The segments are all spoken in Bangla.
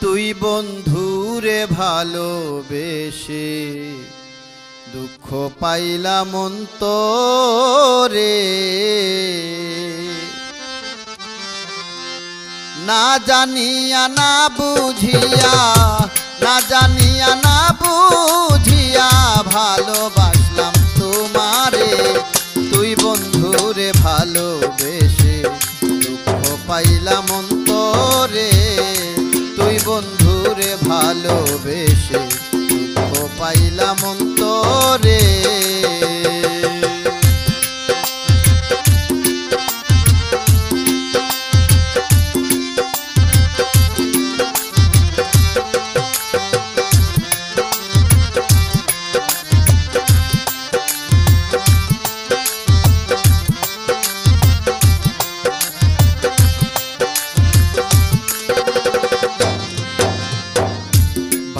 তুই বন্ধুরে ভালোবেসে দুঃখ পাইলাম অন্তরে। না জানিয়া, না বুঝিয়া, না জানিয়া, না বুঝিয়া ভালোবাসলাম তোমারে। তুই বন্ধুরে ভালোবেসে দুঃখ পাইলাম ভালোবেসে দুঃখ পাইলাম অন্তরে।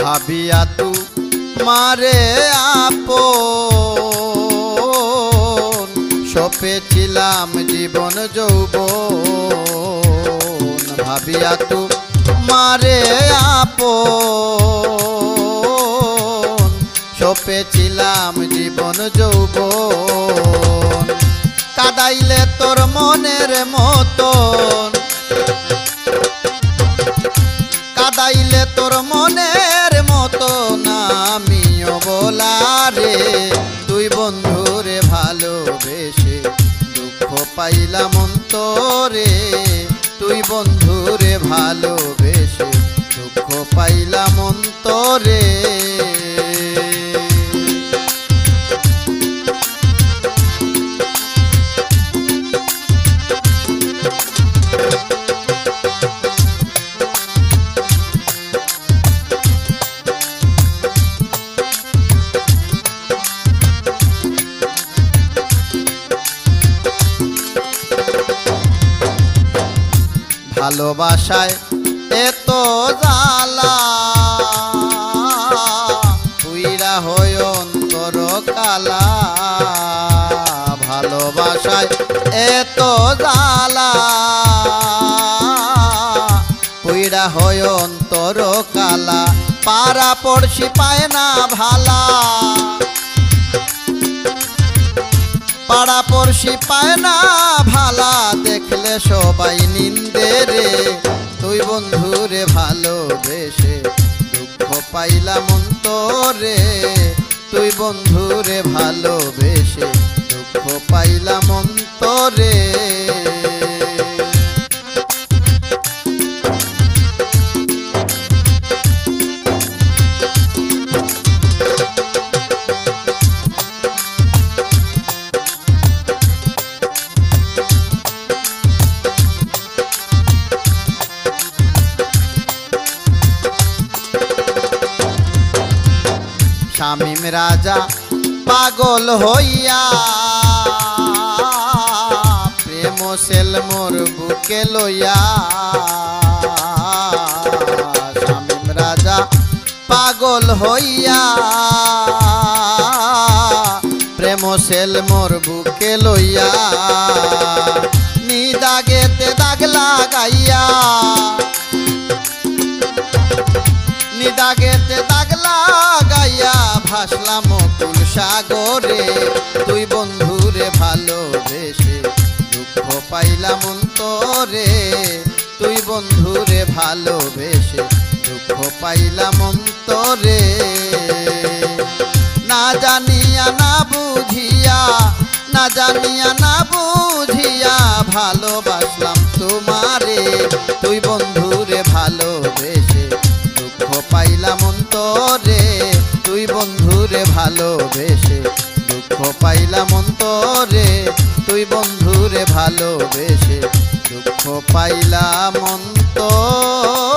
ভাবিয়া তু মারে আপন। সপেছিলাম জীবন যৌবন। ভাবিয়া তু মারে আপন। সপেছিলাম জীবন যৌবন। কাদাইলে তোর মনের মতন। কাদাইলে পাইলাম অন্তরে তুই বন্ধুরে ভালোবেসে দুঃখ পাইলাম অন্তরে। ভালোবাসায় এত জ্বালা। পুইরা হয় অন্তর কালা। ভালোবাসায় এত জ্বালা। পুইরা হয় অন্তর কালা। পাড়া পড়শি পায় না ভালা। পাড়া পড়শি পায় না ভালা। দেখলে সবাই নিন্দে রে তুই বন্ধুরে ভালোবেসে দুঃখ পাইলাম অন্তরে। তুই বন্ধুরে ভালোবেসে দুঃখ পাইলাম অন্তরে। শামিম রাজা পাগল হইয়া, প্রেম সেল মোর বুকে লইয়া শামিম রাজা পাগল হইয়া, প্রেম সেল মোর বুকে লইয়া নিদাগেতে দাগ লাগাইয়া ভাসলাম কুল সাগরে। তুই বন্ধুরে ভালোবেসে দুঃখ পাইলাম অন্তরে। তুই বন্ধুরে ভালোবেসে দুঃখ পাইলাম অন্তরে। না জানিয়া, না বুঝিয়া, না জানিয়া, না বুঝিয়া ভালোবাসলাম তোমারে। তুই বন্ধুরে ভালোবেসে দুঃখ পাইলাম অন্তরে। বন্ধুরে ভালোবেসে দুঃখ পাইলাম অন্তরে। তুই বন্ধুরে ভালোবেসে দুঃখ পাইলাম অন্তরে।